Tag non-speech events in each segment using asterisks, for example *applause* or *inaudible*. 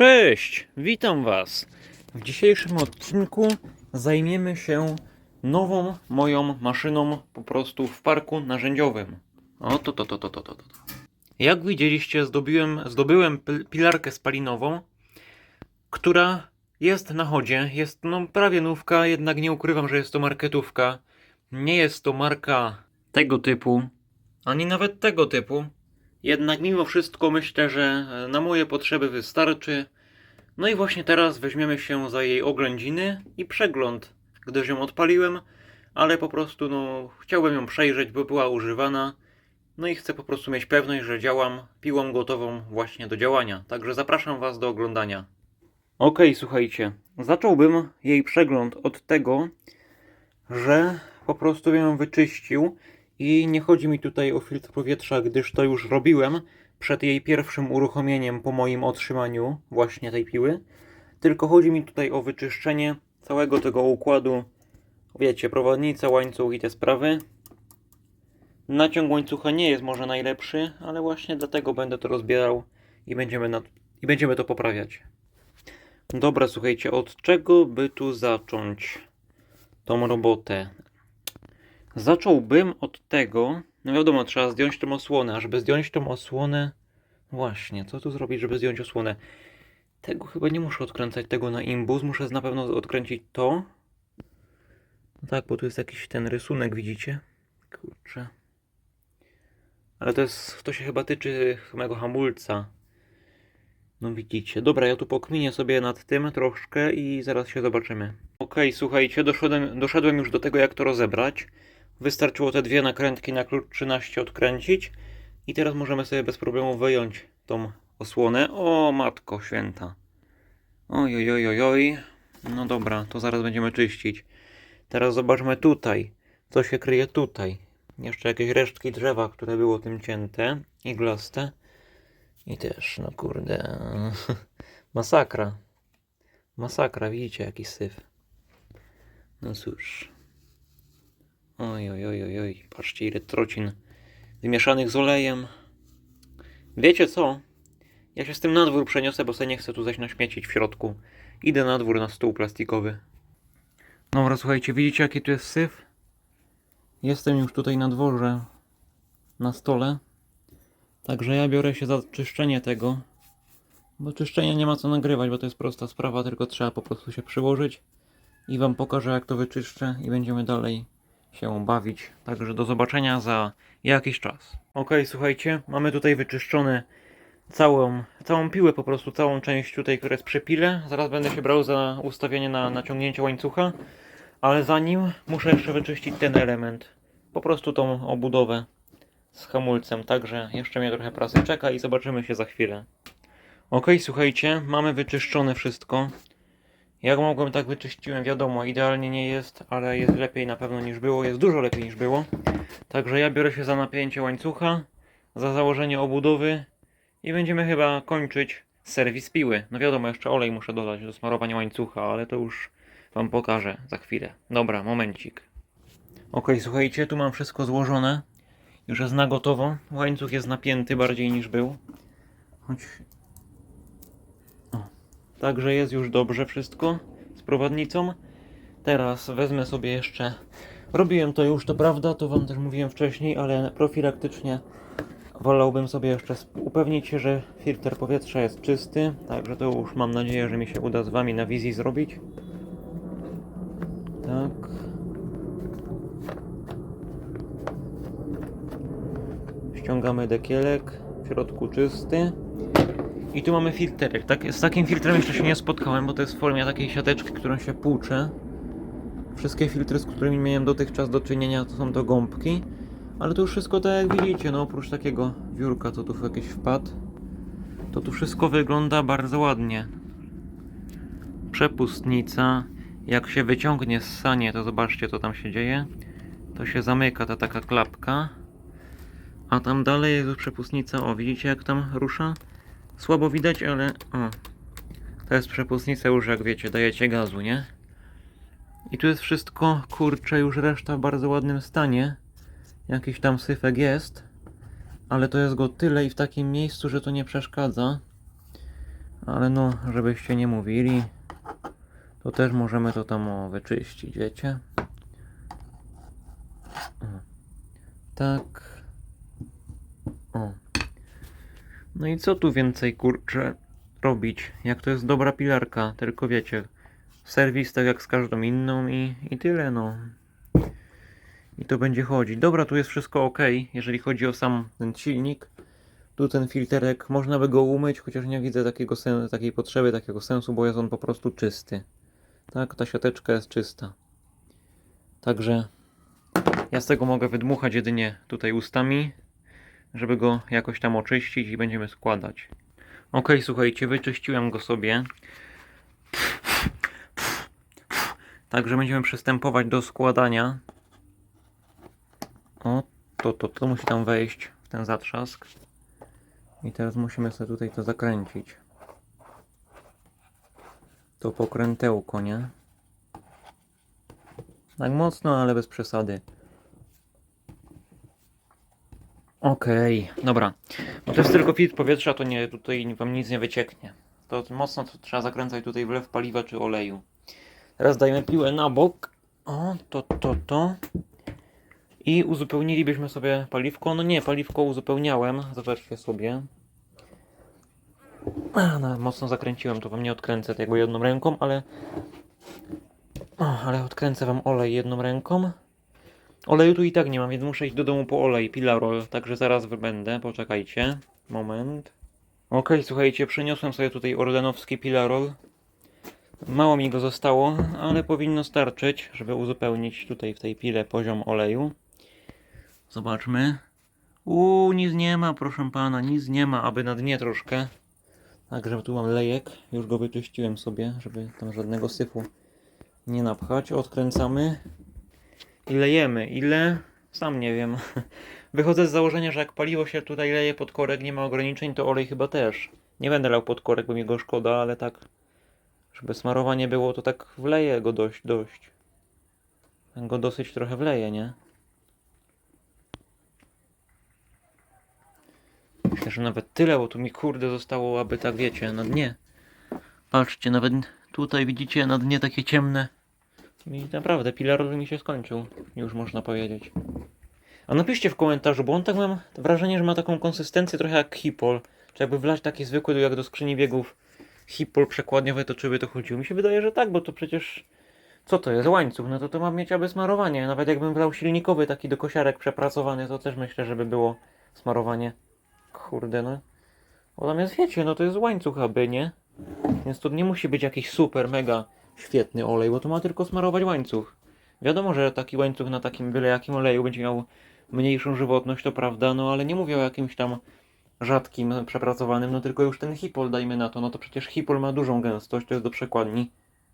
Cześć, witam Was. W dzisiejszym odcinku zajmiemy się nową moją maszyną po prostu w parku narzędziowym. O, to, to, to, to, to, to. to. Jak widzieliście, zdobiłem, zdobyłem pil- pilarkę spalinową, która jest na chodzie. Jest no, prawie nówka, jednak nie ukrywam, że jest to marketówka. Nie jest to marka tego typu, ani nawet tego typu. Jednak mimo wszystko myślę, że e, na moje potrzeby wystarczy. No i właśnie teraz weźmiemy się za jej oględziny i przegląd, gdyż ją odpaliłem, ale po prostu no chciałbym ją przejrzeć, bo była używana. No i chcę po prostu mieć pewność, że działam piłą gotową właśnie do działania. Także zapraszam Was do oglądania. Okej, słuchajcie. Zacząłbym jej przegląd od tego, że po prostu ją wyczyścił i nie chodzi mi tutaj o filtr powietrza, gdyż to już robiłem przed jej pierwszym uruchomieniem po moim otrzymaniu właśnie tej piły. Tylko chodzi mi tutaj o wyczyszczenie całego tego układu. Wiecie, prowadnica, łańcuch i te sprawy. Naciąg łańcucha nie jest może najlepszy, ale właśnie dlatego będę to rozbierał i będziemy, i będziemy to poprawiać. Dobra, słuchajcie, od czego by tu zacząć tą robotę? Zacząłbym od tego, no wiadomo, trzeba zdjąć tą osłonę, a żeby zdjąć tą osłonę, właśnie, co tu zrobić, żeby zdjąć osłonę? Tego chyba nie muszę odkręcać tego na imbus, muszę na pewno odkręcić to. No tak, bo tu jest jakiś ten rysunek, widzicie? Kurczę. Ale to jest, to się chyba tyczy mego hamulca. No widzicie. Dobra, ja tu pokminię sobie nad tym troszkę i zaraz się zobaczymy. Okej, słuchajcie, doszedłem, doszedłem już do tego, jak to rozebrać. Wystarczyło te dwie nakrętki na klucz 13 odkręcić i teraz możemy sobie bez problemu wyjąć tą osłonę. O, matko święta. Oj, oj, oj, oj, oj. No dobra, to zaraz będziemy czyścić. Teraz zobaczmy tutaj, co się kryje tutaj. Jeszcze jakieś resztki drzewa, które było tym cięte, iglaste. I też, no kurde, *laughs* masakra. Masakra, widzicie jaki syf. No cóż. Oj, oj, oj, oj, oj. Patrzcie ile trocin wymieszanych z olejem. Wiecie co? Ja się z tym na dwór przeniosę, bo sobie nie chcę tu zaś naśmiecić w środku. Idę na dwór na stół plastikowy. Dobra, słuchajcie, widzicie jaki tu jest syf? Jestem już tutaj na dworze, na stole. Także ja biorę się za czyszczenie tego. Bo czyszczenia nie ma co nagrywać, bo to jest prosta sprawa, tylko trzeba po prostu się przyłożyć. I wam pokażę jak to wyczyszczę i będziemy dalej się bawić. Także do zobaczenia za jakiś czas. Ok, słuchajcie, mamy tutaj wyczyszczone całą, całą piłę, po prostu całą część tutaj, która jest przy. Zaraz będę się brał za ustawienie na naciągnięcie łańcucha. Ale zanim muszę jeszcze wyczyścić ten element. Po prostu tą obudowę z hamulcem. Także jeszcze mnie trochę pracy czeka i zobaczymy się za chwilę. Ok, słuchajcie, mamy wyczyszczone wszystko. Jak mogłem, tak wyczyściłem. Wiadomo, idealnie nie jest, ale jest lepiej na pewno niż było. Jest dużo lepiej niż było. Także ja biorę się za napięcie łańcucha, za założenie obudowy i będziemy chyba kończyć serwis piły. No wiadomo, jeszcze olej muszę dodać do smarowania łańcucha, ale to już Wam pokażę za chwilę. Dobra, momencik. Ok, słuchajcie, tu mam wszystko złożone. Już jest na gotowo. Łańcuch jest napięty bardziej niż był. Choć... Także jest już dobrze wszystko z prowadnicą. Teraz wezmę sobie jeszcze. Robiłem to już, to prawda, to Wam też mówiłem wcześniej, ale profilaktycznie wolałbym sobie jeszcze upewnić się, że filtr powietrza jest czysty. Także to już mam nadzieję, że mi się uda z Wami na wizji zrobić. Tak. Ściągamy dekielek, w środku czysty. I tu mamy filterek. Tak, z takim filtrem jeszcze się nie spotkałem, bo to jest w formie takiej siateczki, którą się płucze. Wszystkie filtry, z którymi miałem dotychczas do czynienia, to są to gąbki. Ale już wszystko tak jak widzicie, no oprócz takiego wiórka, co tu w jakieś wpadł, to tu wszystko wygląda bardzo ładnie. Przepustnica. Jak się wyciągnie z sanie, to zobaczcie co tam się dzieje. To się zamyka ta taka klapka. A tam dalej jest przepustnica. O, widzicie jak tam rusza? Słabo widać, ale o. To jest przepustnica już jak wiecie, dajecie gazu, nie? I tu jest wszystko, kurczę, już reszta w bardzo ładnym stanie. Jakiś tam syfek jest. Ale to jest go tyle i w takim miejscu, że to nie przeszkadza. Ale no, żebyście nie mówili, to też możemy to tam o, wyczyścić, wiecie? Tak. O. No i co tu więcej, kurczę, robić? Jak to jest dobra pilarka, tylko wiecie, serwis tak jak z każdą inną i, i tyle, no. I to będzie chodzić. Dobra, tu jest wszystko ok, jeżeli chodzi o sam ten silnik. Tu ten filterek, można by go umyć, chociaż nie widzę takiego takiej potrzeby, takiego sensu, bo jest on po prostu czysty. Tak, ta siateczka jest czysta. Także ja z tego mogę wydmuchać jedynie tutaj ustami, żeby go jakoś tam oczyścić i będziemy składać. Ok, słuchajcie, wyczyściłem go sobie. Także będziemy przystępować do składania. O, to, to, to musi tam wejść w ten zatrzask. I teraz musimy sobie tutaj to zakręcić. To pokrętełko, nie? Tak mocno, ale bez przesady. Okej, dobra. Bo to jest tylko filtr powietrza, to nie, tutaj wam nic nie wycieknie. To mocno to trzeba zakręcać tutaj wlew paliwa czy oleju. Teraz dajemy piłę na bok. O, to, to, to. I uzupełnilibyśmy sobie paliwko. No nie, paliwko uzupełniałem. Zobaczcie sobie. No, mocno zakręciłem, to wam nie odkręcę tego jedną ręką, ale... O, ale odkręcę wam olej jedną ręką. Oleju tu i tak nie mam, więc muszę iść do domu po olej, Pilarol, także zaraz będę, poczekajcie. Moment. Okej, słuchajcie, przyniosłem sobie tutaj orlenowski Pilarol. Mało mi go zostało, ale powinno starczyć, żeby uzupełnić tutaj w tej pile poziom oleju. Zobaczmy. Uuu, nic nie ma, proszę pana, nic nie ma, aby na dnie troszkę. Także tu mam lejek, już go wyczyściłem sobie, żeby tam żadnego syfu nie napchać. Odkręcamy i lejemy. Ile? Sam nie wiem. *laughs* Wychodzę z założenia, że jak paliwo się tutaj leje pod korek, nie ma ograniczeń, to olej chyba też. Nie będę lał pod korek, bo mi go szkoda, ale tak, żeby smarowanie było, to tak wleję go dość, dość. Tak go dosyć trochę wleję, nie? Myślę, że nawet tyle, bo tu mi kurde zostało, aby tak wiecie, na dnie. Patrzcie, nawet tutaj widzicie na dnie takie ciemne. I naprawdę, pilar mi się skończył, już można powiedzieć. A napiszcie w komentarzu, bo on tak mam wrażenie, że ma taką konsystencję trochę jak hipol. Czy jakby wlać taki zwykły, jak do skrzyni biegów hipol przekładniowy, to czy by to chodziło? Mi się wydaje, że tak, bo to przecież... Co to jest? Łańcuch, no to to ma mieć aby smarowanie. Nawet jakbym wlał silnikowy taki do kosiarek przepracowany, to też myślę, żeby było smarowanie. Kurde, no. Bo tam jest, wiecie, no to jest łańcuch aby, nie? Więc to nie musi być jakiś super, mega świetny olej, bo to ma tylko smarować łańcuch. Wiadomo, że taki łańcuch na takim byle jakim oleju będzie miał mniejszą żywotność, to prawda, no ale nie mówię o jakimś tam rzadkim, przepracowanym, no tylko już ten hipol dajmy na to, no to przecież hipol ma dużą gęstość, to jest do przekładni.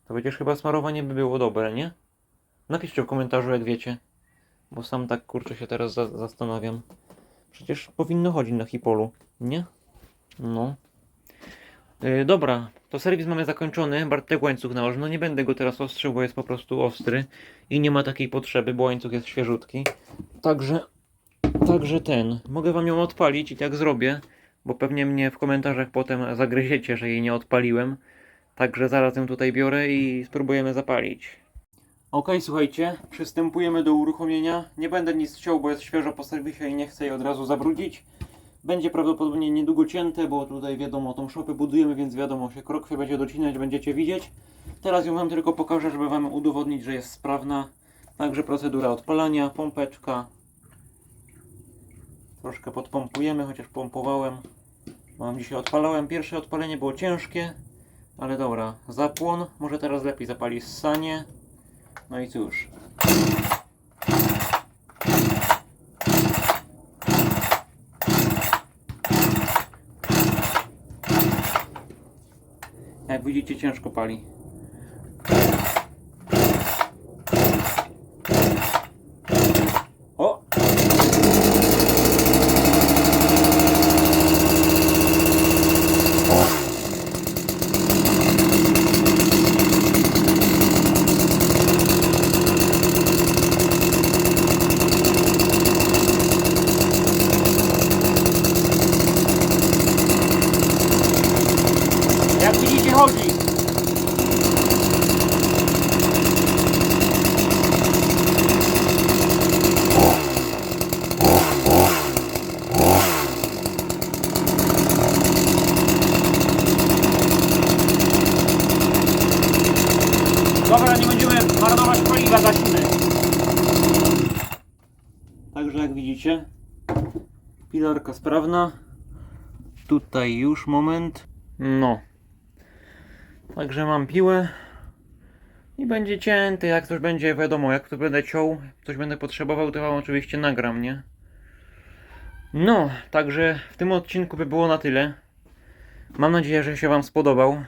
To przecież chyba smarowanie by było dobre, nie? Napiszcie w komentarzu, jak wiecie. Bo sam tak kurczę się teraz za zastanawiam. Przecież powinno chodzić na hipolu, nie? No. Yy, dobra, to serwis mamy zakończony. Bartek łańcuch nałożył. No nie będę go teraz ostrzył, bo jest po prostu ostry. I nie ma takiej potrzeby, bo łańcuch jest świeżutki. Także, także ten. Mogę wam ją odpalić i tak zrobię. Bo pewnie mnie w komentarzach potem zagryziecie, że jej nie odpaliłem. Także zaraz ją tutaj biorę i spróbujemy zapalić. Ok, słuchajcie, przystępujemy do uruchomienia. Nie będę nic chciał, bo jest świeżo po serwisie i nie chcę jej od razu zabrudzić. Będzie prawdopodobnie niedługo cięte, bo tutaj wiadomo, tą szopę budujemy, więc wiadomo, się krokwie będzie docinać, będziecie widzieć. Teraz ją wam tylko pokażę, żeby wam udowodnić, że jest sprawna. Także procedura odpalania, pompeczka. Troszkę podpompujemy, chociaż pompowałem. Mam dzisiaj odpalałem. Pierwsze odpalenie było ciężkie, ale dobra. Zapłon, może teraz lepiej zapali ssanie. No i cóż. Jak widzicie, ciężko pali. Pilarka sprawna. Tutaj już moment. No. Także mam piłę. I będzie cięty, jak coś będzie wiadomo, jak to będę ciął, coś będę potrzebował, to wam oczywiście nagram, nie? No, także w tym odcinku by było na tyle. Mam nadzieję, że się wam spodobał.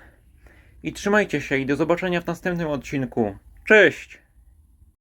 I trzymajcie się i do zobaczenia w następnym odcinku. Cześć!